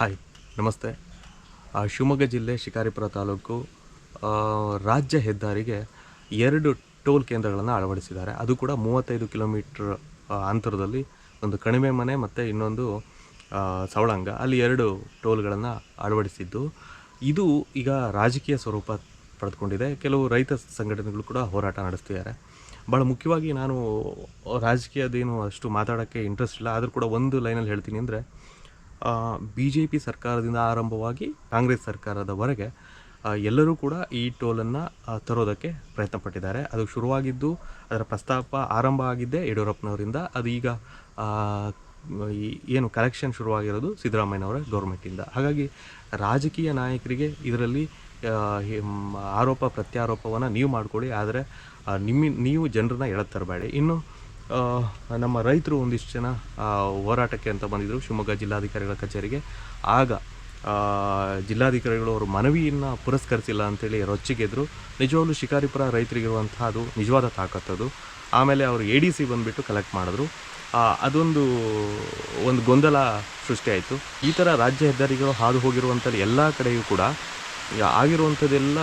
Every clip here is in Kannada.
ಹಾಯ್, ನಮಸ್ತೆ. ಶಿವಮೊಗ್ಗ ಜಿಲ್ಲೆ ಶಿಕಾರಿಪುರ ತಾಲೂಕು ರಾಜ್ಯ ಹೆದ್ದಾರಿಗೆ ಎರಡು ಟೋಲ್ ಕೇಂದ್ರಗಳನ್ನು ಅಳವಡಿಸಿದ್ದಾರೆ. ಅದು ಕೂಡ ಮೂವತ್ತೈದು ಕಿಲೋಮೀಟ್ರ್ ಅಂತರದಲ್ಲಿ ಒಂದು ಕಣಿವೆ ಮನೆ ಮತ್ತು ಇನ್ನೊಂದು ಸವಳಂಗ. ಅಲ್ಲಿ ಎರಡು ಟೋಲ್ಗಳನ್ನು ಅಳವಡಿಸಿದ್ದು. ಇದು ಈಗ ರಾಜಕೀಯ ಸ್ವರೂಪ ಪಡೆದುಕೊಂಡಿದೆ. ಕೆಲವು ರೈತ ಸಂಘಟನೆಗಳು ಕೂಡ ಹೋರಾಟ ನಡೆಸ್ತಿದ್ದಾರೆ. ಭಾಳ ಮುಖ್ಯವಾಗಿ ನಾನು ರಾಜಕೀಯದೇನು ಅಷ್ಟು ಮಾತಾಡೋಕ್ಕೆ ಇಂಟ್ರೆಸ್ಟ್ ಇಲ್ಲ. ಆದರೂ ಕೂಡ ಒಂದು ಲೈನಲ್ಲಿ ಹೇಳ್ತೀನಿ ಅಂದರೆ ಬಿ ಜೆ ಪಿ ಸರ್ಕಾರದಿಂದ ಆರಂಭವಾಗಿ ಕಾಂಗ್ರೆಸ್ ಸರ್ಕಾರದವರೆಗೆ ಎಲ್ಲರೂ ಕೂಡ ಈ ಟೋಲನ್ನು ತರೋದಕ್ಕೆ ಪ್ರಯತ್ನ ಪಟ್ಟಿದ್ದಾರೆ ಅದು ಶುರುವಾಗಿದ್ದು, ಅದರ ಪ್ರಸ್ತಾಪ ಆರಂಭ ಆಗಿದ್ದೇ ಯಡಿಯೂರಪ್ಪನವರಿಂದ. ಅದು ಈಗ ಏನು ಕಲೆಕ್ಷನ್ ಶುರುವಾಗಿರೋದು ಸಿದ್ದರಾಮಯ್ಯನವರ ಗೌರ್ಮೆಂಟಿಂದ ಹಾಗಾಗಿ ರಾಜಕೀಯ ನಾಯಕರಿಗೆ ಇದರಲ್ಲಿ ಆರೋಪ ಪ್ರತ್ಯಾರೋಪವನ್ನು ನೀವು ಮಾಡಿಕೊಡಿ, ಆದರೆ ನಿಮ್ಮ, ನೀವು ಜನರನ್ನ ಎಳೆ ತರಬೇಡಿ. ಇನ್ನು ನಮ್ಮ ರೈತರು ಒಂದಿಷ್ಟು ಜನ ಹೋರಾಟಕ್ಕೆ ಅಂತ ಬಂದಿದ್ದರು ಶಿವಮೊಗ್ಗ ಜಿಲ್ಲಾಧಿಕಾರಿಗಳ ಕಚೇರಿಗೆ. ಆಗ ಜಿಲ್ಲಾಧಿಕಾರಿಗಳು ಅವರು ಮನವಿಯನ್ನು ಪುರಸ್ಕರಿಸಿಲ್ಲ ಅಂತೇಳಿ ರೊಚ್ಚಿಗೆದ್ರು ನಿಜವಾಗ್ಲೂ ಶಿಕಾರಿಪುರ ರೈತರಿಗಿರುವಂತಹ ಅದು ನಿಜವಾದ ತಾಕತ್ತದು. ಆಮೇಲೆ ಅವರು ಎ ಡಿ ಸಿ ಬಂದುಬಿಟ್ಟು ಕಲೆಕ್ಟ್ ಮಾಡಿದ್ರು. ಅದೊಂದು, ಒಂದು ಗೊಂದಲ ಸೃಷ್ಟಿಯಾಯಿತು ಈ ಥರ ರಾಜ್ಯ ಹೆದ್ದಾರಿಗಳು ಹಾದು ಹೋಗಿರುವಂಥ ಎಲ್ಲ ಕಡೆಯೂ ಕೂಡ ಆಗಿರುವಂಥದ್ದೆಲ್ಲ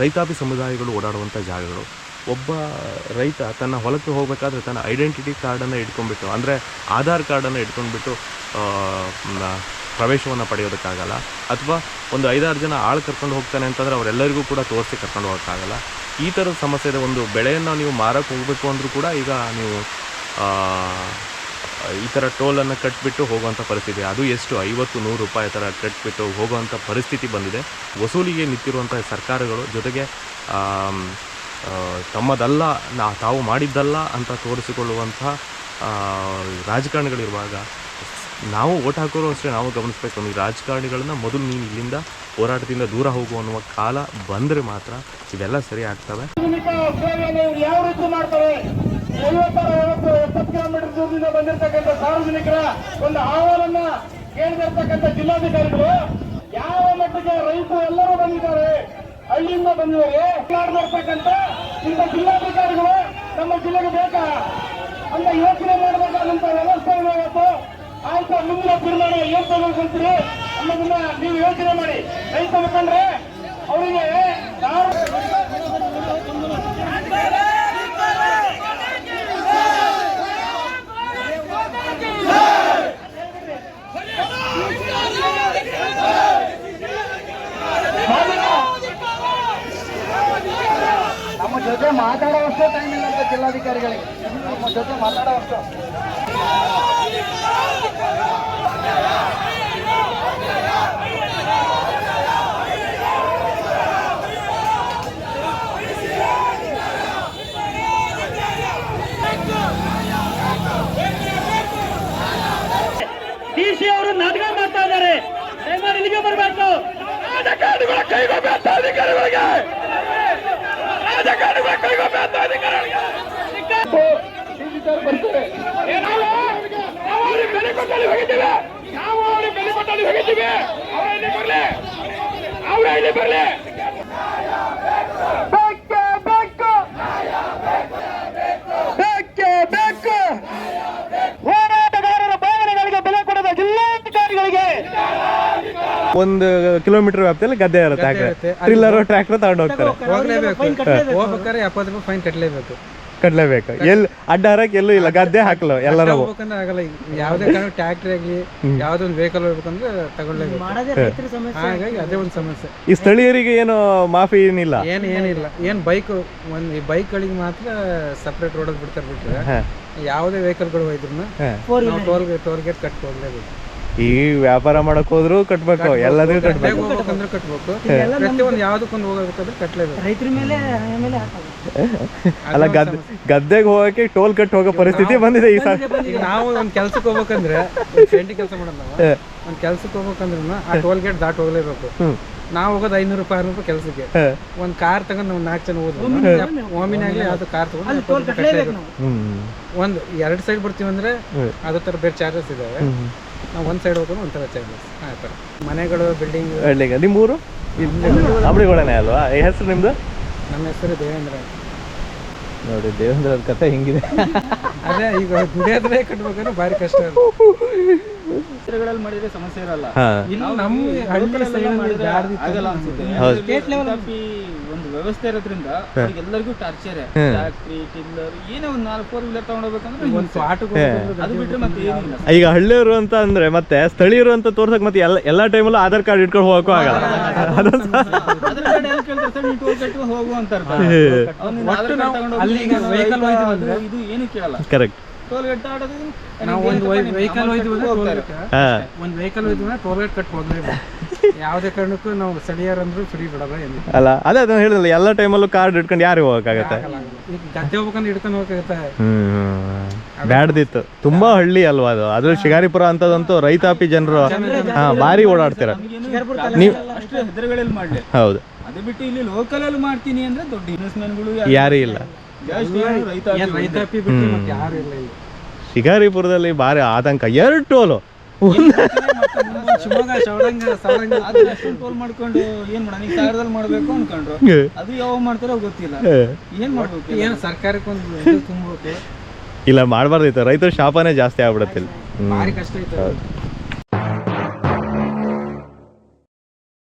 ರೈತಾಪಿ ಸಮುದಾಯಗಳು ಓಡಾಡುವಂಥ ಜಾಗಗಳು. ಒಬ್ಬ ರೈತ ತನ್ನ ಹೊಲಕ್ಕೆ ಹೋಗಬೇಕಾದ್ರೆ ತನ್ನ ಐಡೆಂಟಿಟಿ ಕಾರ್ಡನ್ನು ಇಟ್ಕೊಂಡ್ಬಿಟ್ಟು ಅಂದರೆ ಆಧಾರ್ ಕಾರ್ಡನ್ನು ಇಟ್ಕೊಂಡ್ಬಿಟ್ಟು ಪ್ರವೇಶವನ್ನು ಪಡೆಯೋದಕ್ಕಾಗಲ್ಲ. ಅಥವಾ ಒಂದು ಐದಾರು ಜನ ಆಳು ಕರ್ಕೊಂಡು ಹೋಗ್ತಾನೆ ಅಂತಂದರೆ ಅವರೆಲ್ಲರಿಗೂ ಕೂಡ ತೋರಿಸಿ ಕರ್ಕೊಂಡು ಹೋಗೋಕ್ಕಾಗಲ್ಲ. ಈ ಥರದ ಸಮಸ್ಯೆ ಇದೆ. ಒಂದು ಬೆಳೆಯನ್ನು ನೀವು ಮಾರಕ್ಕೆ ಹೋಗಬೇಕು ಅಂದರೂ ಕೂಡ ಈಗ ನೀವು ಈ ಥರ ಟೋಲನ್ನು ಕಟ್ಬಿಟ್ಟು ಹೋಗುವಂಥ ಪರಿಸ್ಥಿತಿ. ಅದು ಎಷ್ಟು? ಐವತ್ತು, ನೂರು ರೂಪಾಯಿ ಥರ ಕಟ್ಬಿಟ್ಟು ಹೋಗುವಂಥ ಪರಿಸ್ಥಿತಿ ಬಂದಿದೆ. ವಸೂಲಿಗೆ ನಿಂತಿರುವಂಥ ಸರ್ಕಾರಗಳು ಜೊತೆಗೆ ತಮ್ಮದಲ್ಲ, ನಾ ತಾವು ಮಾಡಿದ್ದಲ್ಲ ಅಂತ ತೋರಿಸಿಕೊಳ್ಳುವಂಥ ರಾಜಕಾರಣಿಗಳಿರುವಾಗ, ನಾವು ಓಟ್ ಹಾಕೋರು ಅಷ್ಟೇ ನಾವು ಗಮನಿಸಬೇಕು. ಈ ರಾಜಕಾರಣಿಗಳನ್ನ ಮೊದಲು ನೀನು ಇಲ್ಲಿಂದ ಹೋರಾಟದಿಂದ ದೂರ ಹೋಗು ಅನ್ನುವ ಕಾಲ ಬಂದರೆ ಮಾತ್ರ ಇವೆಲ್ಲ ಸರಿ ಆಗ್ತವೆ. ಯಾವ ರೀತಿ ಕಿಲೋಮೀಟರ್ ದೂರದಿಂದ ಸಾರ್ವಜನಿಕರ ಒಂದು ಜಿಲ್ಲಾಧಿಕಾರಿಗಳು, ಯಾವ ಮಟ್ಟಿಗೆ ರೈತರು ಎಲ್ಲರೂ ಬಂದಿದ್ದಾರೆ? ಹಳ್ಳಿಯಿಂದ ಬಂದಿದ್ದಾರೆ ಮಾಡ್ದಿರ್ತಕ್ಕಂಥ ಇಂಥ ಜಿಲ್ಲಾಧಿಕಾರಿಗಳು ನಮ್ಮ ಜಿಲ್ಲೆಗೆ ಬೇಕಾ. ಅಂತ ಯೋಚನೆ ಮಾಡಬೇಕಾದಂತ ವ್ಯವಸ್ಥೆ ಇವತ್ತು. ಆಯ್ತು, ಮುಂದಿನ ತೀರ್ಮಾನ ಏನ್ ತಗೊಳ್ಕೊಂತೀರಿ ಅನ್ನೋದನ್ನ ನೀವು ಯೋಚನೆ ಮಾಡಿ. ರೈತ ಮುಖಂಡ್ರೆ ಮಾತಾಡುವಷ್ಟು ಟೈಮ್ ಇಲ್ಲ ಅಂತ ಜಿಲ್ಲಾಧಿಕಾರಿಗಳಿಗೆ. ನಮ್ಮ ಜೊತೆ ಮಾತಾಡೋವಷ್ಟು ಡಿ ಸಿ ಅವರು ನಾಟಕ ಮಾಡ್ತಾ ಇದ್ದಾರೆ. ದಯಮಾಡಿ ಇಲ್ಲಿಗೆ ಬರಬೇಕು. ರಾಜಕಾರಣಿಗಳ ಕೈಗೊಬ್ಬ ಅಧಿಕಾರಿಗಳಿಗೆ ರಾಜಕಾರಣಿಗಳ ಕೈಗೊಬ್ಬ ಅಧಿಕಾರಿಗಳಿಗೆ ನಾವು ಅವ್ರಿಗೆ ಬೆಲೆ ಕೊಟ್ಟಲ್ಲಿ ಹೋಗಿದ್ದೇವೆ. ನಾವು ಅವರ ಬೆಲೆ ಕೊಟ್ಟಲ್ಲಿ ಹೋಗಿದ್ದೀವಿ. ಅವರ ಇಲ್ಲಿ ಬರಲಿ. ಅವರ ಇಲ್ಲಿ ಬರಲಿ. ಬೇಕೇ ಬೇಕು. ಬೇಕೇ ಬೇಕು. ಹೋರಾಟಗಾರರ ಭಾವನೆಗಳಿಗೆ ಬೆಲೆ ಕೊಡದ ಜಿಲ್ಲಾಧಿಕಾರಿಗಳಿಗೆ. ಒಂದು ಕಿಲೋಮೀಟರ್ ವ್ಯಾಪ್ತಿಯಲ್ಲಿ ಗದ್ದೆ ಇರುತ್ತೆ ಟ್ರಿಲ್ಲರ್ ಟ್ರ್ಯಾಕ್ಟರ್ ತಗೊಂಡು ಹೋಗ್ತಾರೆ. ಎಪ್ಪತ್ತು ರೂಪಾಯಿ ಫೈನ್ ಕಟ್ಟಲೇಬೇಕು ಕಟ್ಲೇಬೇಕು. ಎಲ್ಲಿ ಅಡ್ಡ ಹರಕ್ ಎಲ್ಲೂ ಇಲ್ಲ ಗದ್ದೆ ಹಾಕಲು ಎಲ್ಲರೂ. ಹೋಗ್ಬೇಕಂದ್ರೆ ಆಗಲ್ಲ ಈಗ. ಯಾವುದೇ ಕಾರಣ ಟ್ಯಾಕ್ಟ್ರಿ ಆಗಲಿ ಯಾವುದೋ ಒಂದು ವೆಹಿಕಲ್ ಹೋಗ್ಬೇಕಂದ್ರೆ ತಗೊಳ್ಳೇಬೇಕು ಹಾಗಾಗಿ ಅದೇ ಒಂದು ಸಮಸ್ಯೆ. ಈ ಸ್ಥಳೀಯರಿಗೆ ಏನು ಮಾಫಿ ಏನಿಲ್ಲ? ಏನು ಏನಿಲ್ಲ. ಏನು ಬೈಕ್ ಒಂದು ಈ ಬೈಕ್ಗಳಿಗೆ ಮಾತ್ರ ಸಪ್ರೇಟ್ ರೋಡ್ ಬಿಡ್ತಾರೆ ಬಿಟ್ರೆ ಹಾ. ಯಾವುದೇ ವೆಹಿಕಲ್ಗಳು ಹೋಯ್ದ್ರು. ನಾವು ಟೋಲ್ ಟೋಲ್ ಗೇಟ್ ಕಟ್ಕೊಡ್ಲೇಬೇಕು ಈ ವ್ಯಾಪಾರ ಮಾಡಕ್ ಹೋದ್ರು ಕಟ್ಬೇಕು ಎಲ್ಲದಕ್ಕೂ ಕಟ್ಬೇಕು. ಹೋಗ್ಬೇಕಂದ್ರೆ ಕಟ್ಬೇಕು. ಪ್ರತಿಯೊಂದು ಯಾವುದಕ್ಕೊಂದು ಹೋಗ್ಬೇಕಾದ್ರೆ ಕಟ್ಲೇಬೇಕು. ರೈತರ ಮೇಲೆ ಮೇಲೆ ಹಾಕೋದು ಅಲ್ಲ ಗದ್ದೆ ಗದ್ದೆಗೆ ಹೋಗಕ್ಕೆ ಟೋಲ್ ಕಟ್ ಹೋಗೋ ಪರಿಸ್ಥಿತಿ ಬಂದಿದೆ ಈ ಸಾರಿ ಈಗ ನಾವು ಒಂದ್ ಕೆಲ್ಸಕ್ಕೆ ಹೋಗ್ಬೇಕಂದ್ರೆ ಪೇಂಟಿ ಕೆಲಸ ಮಾಡಲ್ಲ ನಾವು. ಒಂದ್ ಕೆಲ್ಸಕ್ಕೆ ಹೋಗ್ಬೇಕಂದ್ರೂ ಆ ಟೋಲ್ ಗೇಟ್ ದಾಟ್ ಹೋಗ್ಲೇಬೇಕು. ನಾವು ಹೋಗೋದು ಐನೂರು ರೂಪಾಯಿ ಆರು ರೂಪಾಯಿ ಕೆಲಸಕ್ಕೆ. ಒಂದ್ ಕಾರ್ ತಗೊಂಡ್ ನಾವು ನಾಲ್ಕು ಜನ ಹೋದ್ವಿ ಓಮಿನಾಗ್ಲಿ ಯಾವ್ದು ಕಾರ್ ತಗೊಂಡು ಒಂದ್ ಎರಡ್ ಸೈಡ್ ಬರ್ತೀವಿ ಅಂದ್ರೆ ಅದೇ ತರ ಬೇರೆ ಚಾರ್ಜಸ್ ಇದಾವೆ. ನಾವು ಒಂದ್ ಸೈಡ್ ಒಂದು ಒಂಥರ ಸೈಡ್ ಆ ತರ. ಮನೆಗಳು ಬಿಲ್ಡಿಂಗ್ ಹಳ್ಳಿಗೆ ನಿಮ್ಮೂರು? ಅಂಬಡಿಗೊಳನೆ ಅಲ್ವಾ? ಹೆಸರು ನಿಮ್ದು? ನಮ್ಮ ಹೆಸರು ದೇವೇಂದ್ರ ಅಂತ. ನೋಡಿ ದೇವೇಂದ್ರ ಕತೆ ಹಿಂಗಿದೆ. ಅದೇ ಈಗ ದುಡಿಯೋದ್ರೆ ಕಟ್ಬೇಕಾದ್ರೆ ಭಾರಿ ಕಷ್ಟ ಅದು. ಮಾಡಿದ್ರೆ ಸಮಸ್ಯೆ ಇರಲ್ಲ. ಹಾ. ಇಲ್ಲಿ ನಮ್ಮ ಹಳ್ಳಿ ಸೈಡ್ ಮಾಡಿದ್ರೆ ಆಗಲ್ಲ ಅನ್ಸುತ್ತೆ. ಹೌದು. ಸ್ಟೇಟ್ ಲೆವೆಲ್ ಒಂದು ವ್ಯವಸ್ಥೆ ಇರೋದ್ರಿಂದ ಎಲ್ಲರಿಗೂ ಟಾರ್ಚರ್ ಫ್ಯಾಕ್ಟ್ರಿ ಟಿಲ್ಲರ್ ಏನೇ ಒಂದ್ ನಾಲ್ಕು ಫೋರ್ ವೀಲರ್ ತಗೊಂಡೋಗ್ಬೇಕಂದ್ರೆ ಒಂದು ಸ್ಪಾಟ್ಗೆ ಅದು ಬಿಟ್ರೆ ಮತ್ತೆ ಏನಿಲ್ಲ. ಈಗ ಹಳ್ಳಿಯವರು ಅಂತ ಅಂದ್ರೆ ಮತ್ತೆ ಸ್ಥಳೀಯರು ಅಂತ ತೋರ್ಸಕ್ ಮತ್ತೆ ಎಲ್ಲಾ ಎಲ್ಲಾ ಟೈಮಲ್ಲೂ ಆಧಾರ್ ಕಾರ್ಡ್ ಇಟ್ಕೊಂಡು ಹೋಗಕ್ಕೂ ಆಗಲ್ಲ. ಇದು ಹೋಯ್ತು ಅಂದ್ರೆ ಇದು ಏನು ಕೇಳಲ್ಲ. ಕರೆಕ್ಟ್ ಟೋಲ್ ಗೇಟ್ ಆಡೋದು ನಾವು ಒಂದು ವೆಹಿಕಲ್ ಹೋಯ್ತು ಒಂದು ವೆಹಿಕಲ್ ಹೋಯ್ತು ಅಂದ್ರೆ ಟೋಲ್ ಗೇಟ್ ಕಟ್ ಹೋಗ್ಲೇಬೇಕು ಯಾವುದೇ ಕಾರಣಕ್ಕೂ ನಾವು ಸ್ಥಳೀಯರಂದ್ರು ಫ್ರೀ ಬಿಡಲ್ಲ ಅಲ್ಲ ಅದೇ ಅದನ್ನ ಹೇಳಿದ್ರಲ್ಲ ಎಲ್ಲ ಟೈಮಲ್ಲೂ ಕಾರ್ಡ್ ಇಟ್ಕೊಂಡು ಯಾರಿಗೆ ಹೋಗಕ್ಕಾಗತ್ತೆ? ಈಗ ಗದ್ದೆ ಹೋಗ್ಬೇಕಂದ್ರೆ ಹಿಡ್ಕೊಂಡು ಹೋಗಕ್ಕಾಗತ್ತೆ? ಹ್ಮ್ ಬ್ಯಾಡ್ದಿತ್ತು. ತುಂಬಾ ಹಳ್ಳಿ ಅಲ್ವಾ ಅದು? ಅದ್ರ ಶಿಗಾರಿಪುರ ಅಂತದಂತೂ ರೈತಾಪಿ ಜನರು ಹಾ ಭಾರಿ ಓಡಾಡ್ತೀರ. ನೀವು ಅಷ್ಟೇ ಹೆದರುಗಳಲ್ಲಿ ಮಾಡ್ಲಿ. ಹೌದು. ಅದು ಬಿಟ್ಟು ಇಲ್ಲಿ ಲೋಕಲ್ ಅಲ್ಲಿ ಮಾಡ್ತೀನಿ ಅಂದ್ರೆ ದೊಡ್ಡ ಬಿಸ್ನೆಸ್ ಮ್ಯಾನ್ಗಳು ಯಾರೂ ಇಲ್ಲ. ಏನ್ ರೈತಾಪಿ ಬಿಟ್ಟು ಮತ್ತೆ ಯಾರು ಇಲ್ಲ ಇಲ್ಲಿ. ಶಿಕಾರಿಪುರದಲ್ಲಿ ಭಾರಿ ಆತಂಕ. ಎರಡು ಟೋಲು. ಶಿವಮೊಗ್ಗ ಚೌಡಂಗ ಸಾರಂಗ ಅದನ್ನ ಅಷ್ಟೊಂದು ಟೋಲ್ ಮಾಡ್ಕೊಂಡು ಏನ್ ಮಾಡೋಣ ಈಗ ಸಾವಿರದಲ್ಲಿ ಮಾಡ್ಬೇಕು? ಅನ್ಕೊಂಡ್ರು. ಅದು ಯಾವಾಗ ಮಾಡ್ತಾರೋ ಗೊತ್ತಿಲ್ಲ. ಏನ್ ಮಾಡ್ಬೇಕು ಏನ್ ಸರ್ಕಾರಕ್ಕೆ ಒಂದು ತುಂಬಬೇಕು ಇಲ್ಲ ಮಾಡಬಾರ್ದಿತ್ತು ರೈತರ ಶಾಪನೇ ಜಾಸ್ತಿ ಆಗ್ಬಿಡತ್ತಿಲ್ಲ ಭಾರಿ ಕಷ್ಟ ಐತೆ.